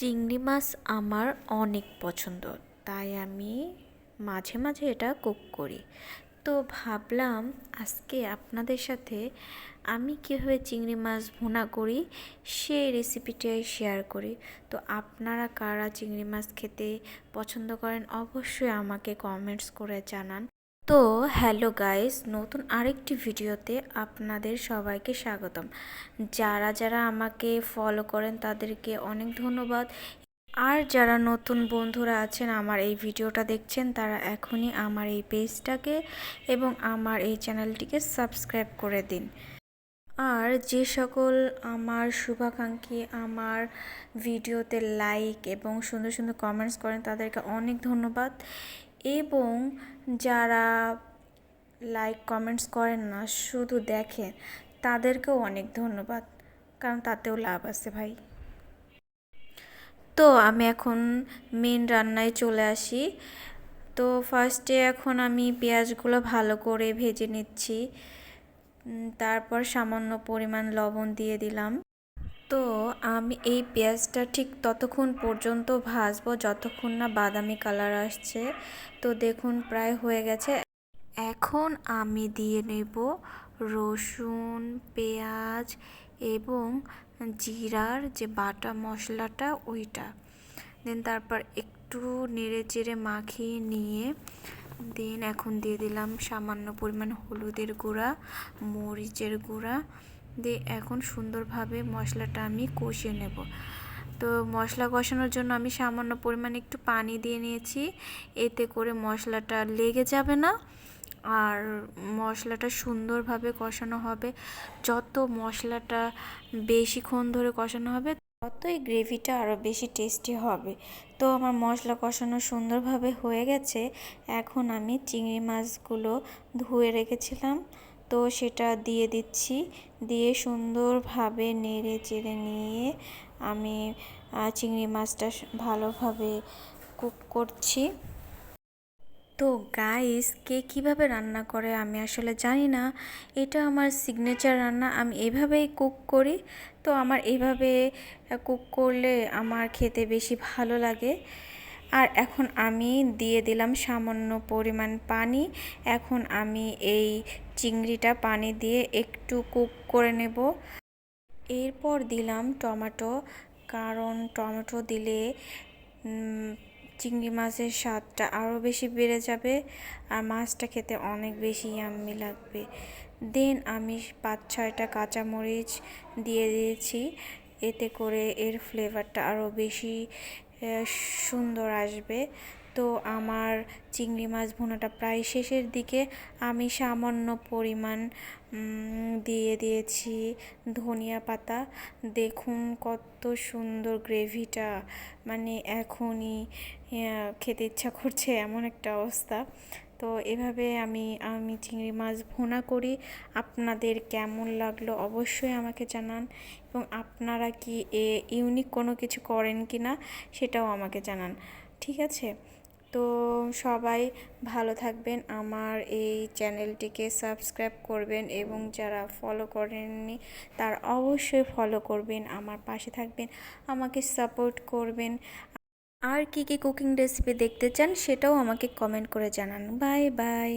চিংড়ি মাছ আমার অনেক পছন্দ, তাই আমি মাঝে মাঝে এটা কুক করি। তো ভাবলাম আজকে আপনাদের সাথে আমি কীভাবে চিংড়ি মাছ ভুনা করি সেই রেসিপিটাই শেয়ার করি। তো আপনারা কারা চিংড়ি মাছ খেতে পছন্দ করেন অবশ্যই আমাকে কমেন্টস করে জানান। তো হ্যালো গাইস, নতুন আরেকটি ভিডিওতে আপনাদের সবাইকে স্বাগতম। যারা যারা আমাকে ফলো করেন তাদেরকে অনেক ধন্যবাদ। আর যারা নতুন বন্ধুরা আছেন, আমার এই ভিডিওটা দেখছেন, তারা এখনই আমার এই পেজটাকে এবং আমার এই চ্যানেলটিকে সাবস্ক্রাইব করে দিন। আর যে সকল আমার শুভাকাঙ্ক্ষী আমার ভিডিওতে লাইক এবং সুন্দর সুন্দর কমেন্টস করেন, তাদেরকে অনেক ধন্যবাদ। এবং যারা লাইক কমেন্টস করেন না, শুধু দেখেন, তাদেরকেও অনেক ধন্যবাদ, কারণ তাতেও লাভ আছে ভাই। তো আমি এখন মেন রান্নায় চলে আসি। তো ফার্স্টে এখন আমি পেঁয়াজগুলো ভালো করে ভেজে নিচ্ছি। তারপর সামান্য পরিমাণ লবণ দিয়ে দিলাম। তো আমি এই পেঁয়াজটা ঠিক ততক্ষণ পর্যন্ত ভাজবো, যতক্ষণ না বাদামি কালার আসছে। তো দেখুন, প্রায় হয়ে গেছে। এখন আমি দিয়ে নেব রসুন, পেঁয়াজ এবং জিরার যে বাটা মশলাটা, ওইটা। দেন তারপর একটু নেড়ে চেড়ে মাখিয়ে নিয়ে, দেন এখন দিয়ে দিলাম সামান্য পরিমাণ হলুদের গুঁড়া, মরিচের গুঁড়া। দিয়ে এখন সুন্দরভাবে মশলাটা আমি কষিয়ে নেব। তো মশলা কষানোর জন্য আমি সামান্য পরিমাণে একটু পানি দিয়ে নিয়েছি। এতে করে মশলাটা লেগে যাবে না। আর মশলাটা সুন্দরভাবে কষানো হবে। যত মশলাটা বেশিক্ষণ ধরে কষানো হবে, ততই গ্রেভিটা আরও বেশি টেস্টি হবে। তো আমার মশলা কষানো সুন্দরভাবে হয়ে গেছে। এখন আমি চিংড়ি মাছগুলো ধুয়ে রেখেছিলাম। তো সেটা দিয়ে দিচ্ছি। দিয়ে সুন্দরভাবে নেড়ে চেড়ে নিয়ে আমি চিংড়ি মাছটা ভালোভাবে কুক করছি। তো গাইস কে কীভাবে রান্না করে আমি আসলে জানি না। এটা আমার সিগনেচার রান্না, আমি এভাবেই কুক করি। তো আমার এভাবে কুক করলে আমার খেতে বেশি ভালো লাগে। আর এখন আমি দিয়ে দিলাম সামান্য পরিমাণ পানি। এখন আমি এই চিংড়িটা পানি দিয়ে একটু কুক করে নেব। এরপর দিলাম টমেটো, কারণ টমেটো দিলে চিংড়ি মাছের স্বাদটা আরও বেশি বেড়ে যাবে আর মাছটা খেতে অনেক বেশি ইয়াম্মি লাগবে। দেন আমি পাঁচ ছয়টা কাঁচামরিচ দিয়ে দিয়েছি। এতে করে এর ফ্লেভারটা আরও বেশি সুন্দর আসবে। তো আমার চিংড়ি মাছ ভুনাটা প্রায় শেষের দিকে আমি সামান্য পরিমাণ দিয়ে দিয়েছি ধনিয়া পাতা। দেখুন কত সুন্দর গ্রেভিটা। মানে এখনই খেতে ইচ্ছা করছে এমন একটা অবস্থা। তো এভাবে আমি আমি চিংড়ি মাছ ভুনা করি। আপনাদের কেমন লাগল অবশ্যই আমাকে জানান। এবং আপনারা কি এ ইউনিক কোনো কিছু করেন কি না সেটাও আমাকে জানান। ঠিক আছে? তো সবাই ভালো থাকবেন। আমার এই চ্যানেলটিকে সাবস্ক্রাইব করবেন এবং যারা ফলো করেননি তার অবশ্যই ফলো করবেন। আমার পাশে থাকবেন। আমাকে সাপোর্ট করবেন। আর কি কি কুকিং রেসিপি দেখতে চান সেটাও আমাকে কমেন্ট করে জানান। Bye bye